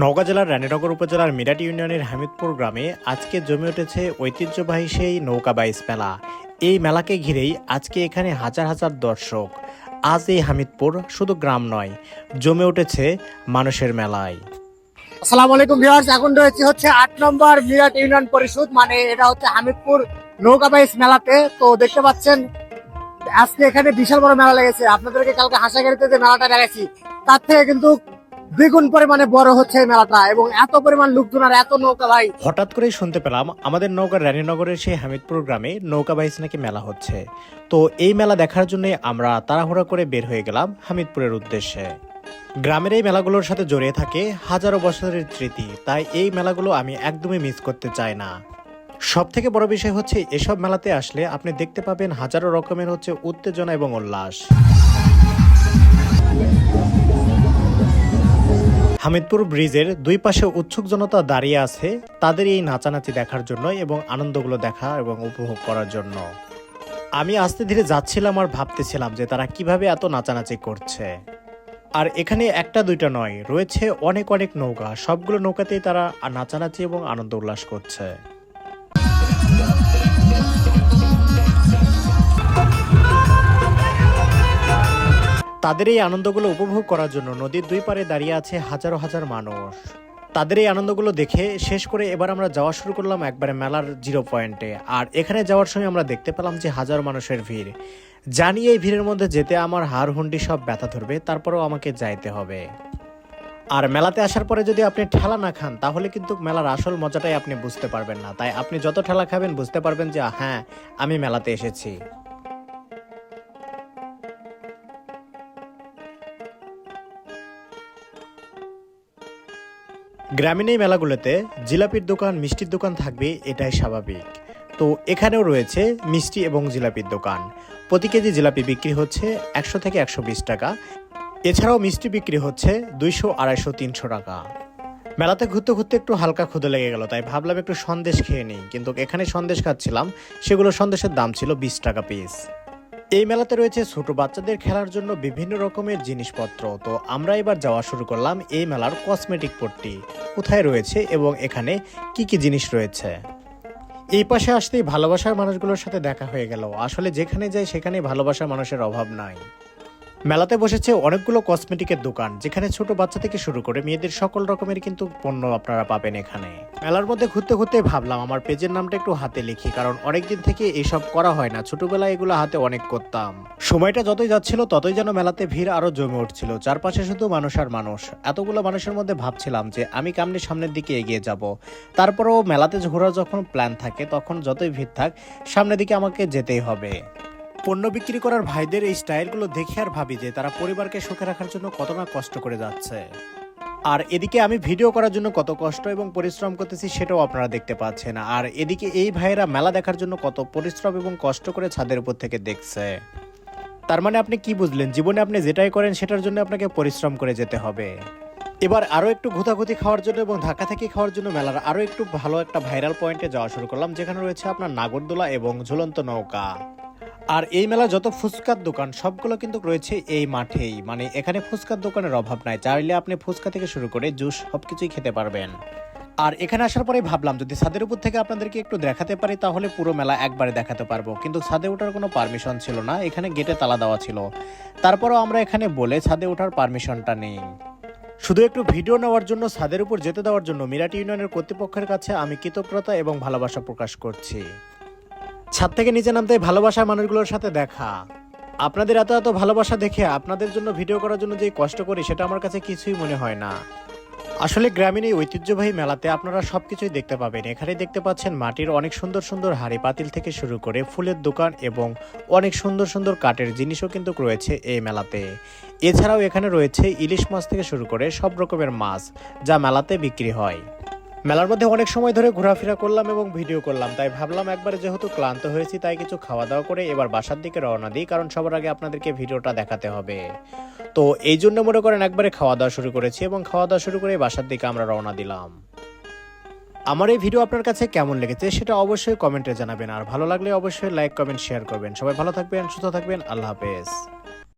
নওগাঁ জেলার রানীনগর উপজেলার মিরাট ইউনিয়নের হামিদপুর গ্রামে আজকে জমে উঠেছে ঐতিহ্যবাহী সেই নৌকা বাইস মেলা। এই মেলাকে ঘিরেই আজকে এখানে হাজার হাজার দর্শক। আজ এই হামিদপুর শুধু গ্রাম নয়, জমে উঠেছে মানুষের মেলায়। আসসালামু আলাইকুম ভিউয়ার্স, এখন রয়েছে হচ্ছে আট নম্বর মিরাট ইউনিয়ন পরিষদ মানে এটা হচ্ছে হামিদপুর নৌকাবাইস মেলাতে। তো দেখতে পাচ্ছেন, আজকে এখানে বিশাল বড় মেলা লেগেছে। আপনাদেরকে কালকে হাসাগাড়িতে যে মেলাটা দেখাচ্ছি তার থেকে কিন্তু দ্বিগুণ পরিমাণে বড় হচ্ছে এই মেলাটা এবং এত পরিমাণ লোকজন আর এত নৌকা, ভাই। হঠাৎ করেই শুনতে পেলাম, আমাদের নৌকার রানীনগরের সেই হামিদপুর গ্রামে নৌকা বাইস নাকি মেলা হচ্ছে। তো এই মেলা দেখার জন্য আমরা তাড়াহুড়া করে বের হয়ে গেলাম হামিদপুরের উদ্দেশ্যে। গ্রামের এই মেলাগুলোর সাথে জড়িয়ে থাকে হাজারো বছরের স্মৃতি, তাই এই মেলাগুলো আমি একদমই মিস করতে চাই না। সব থেকে বড় বিষয় হচ্ছে, এসব মেলাতে আসলে আপনি দেখতে পাবেন হাজারো রকমের হচ্ছে উত্তেজনা এবং উল্লাস। হামিদপুর ব্রিজের দুই পাশে উৎসুক জনতা দাঁড়িয়ে আছে তাদের এই নাচানাচি দেখার জন্য এবং আনন্দগুলো দেখা এবং উপভোগ করার জন্য। আমি আস্তে ধীরে যাচ্ছিলাম আর ভাবতেছিলাম যে তারা কীভাবে এত নাচানাচি করছে। আর এখানে একটা দুইটা নয়, রয়েছে অনেক অনেক নৌকা। সবগুলো নৌকাতেই তারা নাচানাচি এবং আনন্দ উল্লাস করছে। তাদের এই আনন্দগুলো উপভোগ করার জন্য নদীর দুই পারে দাঁড়িয়ে আছে হাজারো হাজার মানুষ। তাদের এই আনন্দগুলো দেখে শেষ করে এবার আমরা যাওয়া শুরু করলাম একবারে মেলার জিরো পয়েন্টে। আর এখানে যাওয়ার সময় আমরা দেখতে পেলাম যে হাজারো মানুষের ভিড়। জানি এই ভিড়ের মধ্যে যেতে আমার হাড় হুন্ডি সব ব্যথা ধরবে, তারপরেও আমাকে যাইতে হবে। আর মেলাতে আসার পরে যদি আপনি ঠেলা না খান, তাহলে কিন্তু মেলার আসল মজাটাই আপনি বুঝতে পারবেন না। তাই আপনি যত ঠেলা খাবেন, বুঝতে পারবেন যে হ্যাঁ আমি মেলাতে এসেছি। গ্রামীণ এই মেলাগুলোতে জিলাপির দোকান, মিষ্টির দোকান থাকবে, এটাই স্বাভাবিক। তো এখানেও রয়েছে মিষ্টি এবং জিলাপির দোকান। প্রতি কেজি জিলাপি বিক্রি হচ্ছে একশো থেকে একশো বিশ টাকা। এছাড়াও মিষ্টি বিক্রি হচ্ছে দুইশো, আড়াইশো, তিনশো টাকা। মেলাতে ঘুরতে ঘুরতে একটু হালকা ক্ষুদে লেগে গেল, তাই ভাবলাম একটু সন্দেশ খেয়ে নিই। কিন্তু এখানে সন্দেশ খাচ্ছিলাম, সেগুলো সন্দেশের দাম ছিল বিশ টাকা পিস এই মেলাতে রয়েছে ছোট বাচ্চাদের খেলার জন্য বিভিন্ন রকমের জিনিসপত্র। তো আমরা এবার যাওয়া শুরু করলাম এই মেলার কসমেটিক পট্টি। কোথায় রয়েছে এবং এখানে কি কি জিনিস রয়েছে? এই পাশে আসতেই ভালোবাসার মানুষগুলোর সাথে দেখা হয়ে গেল। আসলে যেখানে যাই সেখানে ভালোবাসার মানুষের অভাব নাই। মেলাতে বসেছে অনেকগুলো কসমেটিকের দোকান, যেখানে ছোট বাচ্চা থেকে শুরু করে মেয়েদের সকল রকমের কিন্তু পণ্য আপনারা পাবেন এখানে। মেলার মধ্যে ঘুরতে ঘুরতে ভাবলাম, আমার পেজের নামটা একটু হাতে লিখি, কারণ অনেকদিন থেকে এসব করা হয় না। ছোটবেলায় এগুলো হাতে অনেক করতাম। সময়টা যতই যাচ্ছিল, ততই যেন মেলাতে ভিড় আরও জমে উঠছিল। চারপাশে শুধু মানুষ আর মানুষ। এতগুলো মানুষের মধ্যে ভাবছিলাম যে, আমি কেমনি সামনের দিকে এগিয়ে যাব? তারপরেও মেলাতে ঘোরার যখন প্ল্যান থাকে, তখন যতই ভিড় থাক, সামনের দিকে আমাকে যেতেই হবে। পণ্য বিক্রি করার ভাইদের এই স্টাইলগুলো দেখে আর ভাবি যে, তারা পরিবারকে সুখে রাখার জন্য কত না কষ্ট করে যাচ্ছে। আর এদিকে আমি ভিডিও করার জন্য কত কষ্ট এবং পরিশ্রম করতেছি সেটাও আপনারা দেখতে পাচ্ছেন। আর এদিকে এই ভাইয়েরা মেলা দেখার জন্য কত পরিশ্রম এবং কষ্ট করে ছাদের উপর থেকে দেখছে। তার মানে আপনি কি বুঝলেন? জীবনে আপনি যেটাই করেন সেটার জন্য আপনাকে পরিশ্রম করে যেতে হবে। এবার আরও একটু ঘুতাঘুতি খাওয়ার জন্য এবং ধাক্কা থাকি খাওয়ার জন্য মেলার আরও একটু ভালো একটা ভাইরাল পয়েন্টে যাওয়া শুরু করলাম, যেখানে রয়েছে আপনার নাগরদোলা এবং ঝুলন্ত নৌকা। আর এই মেলা যত ফুচকার দোকান, সবগুলো কিন্তু রয়েছে এই মাঠেই। মানে এখানে ফুচকার দোকানের অভাব নাই। চাইলে আপনি ফুচকা থেকে শুরু করে জুস সবকিছুই খেতে পারবেন। আর এখানে আসার পরে ভাবলাম, যদি ছাদের উপর থেকে আপনাদেরকে একটু দেখাতে পারি, তাহলে পুরো মেলা একবারে দেখাতে পারব। কিন্তু ছাদে ওঠার কোনো পারমিশন ছিল না, এখানে গেটে তালা দেওয়া ছিল। তারপরও আমরা এখানে বলে ছাদে ওঠার পারমিশনটা নেই। শুধু একটু ভিডিও নেওয়ার জন্য, ছাদের উপর যেতে দেওয়ার জন্য মিরাটি ইউনিয়নের কর্তৃপক্ষের কাছে আমি কৃতজ্ঞতা এবং ভালোবাসা প্রকাশ করছি। ছাদ থেকে নিচে নামতে ভালোবাসার মানুষগুলোর সাথে দেখা। আপনাদের এত এত ভালোবাসা দেখে আপনাদের জন্য ভিডিও করার জন্য যে কষ্ট করি, সেটা আমার কাছে কিছুই মনে হয় না। আসলে গ্রামীণ এই ঐতিহ্যবাহী মেলাতে আপনারা সবকিছুই দেখতে পাবেন। এখানে দেখতে পাচ্ছেন মাটির অনেক সুন্দর সুন্দর হাড়ি পাতিল থেকে শুরু করে ফুলের দোকান এবং অনেক সুন্দর সুন্দর কাঠের জিনিসও কিন্তু রয়েছে এই মেলাতে। এছাড়াও এখানে রয়েছে ইলিশ মাছ থেকে শুরু করে সব রকমের মাছ যা মেলাতে বিক্রি হয়। মেলার মধ্যে অনেক সময় ধরে ঘোরাফেরা করলাম এবং ভিডিও করলাম, তাই ভাবলাম একবারে যেহেতু ক্লান্ত হয়েছি তাই কিছু খাওয়া দাওয়া করে এবার বাসার দিকে রওনা দিই, কারণ সবার আগে আপনাদেরকে ভিডিওটা দেখাতে হবে। তো এই জন্য মনে করেন একবারে খাওয়া দাওয়া শুরু করেছি এবং খাওয়া দাওয়া শুরু করে বাসার দিকে আমরা রওনা দিলাম। আমার এই ভিডিও আপনার কাছে কেমন লেগেছে সেটা অবশ্যই কমেন্টে জানাবেন, আর ভালো লাগলে অবশ্যই লাইক, কমেন্ট, শেয়ার করবেন। সবাই ভালো থাকবেন, সুস্থ থাকবেন, আল্লাহ হাফেজ।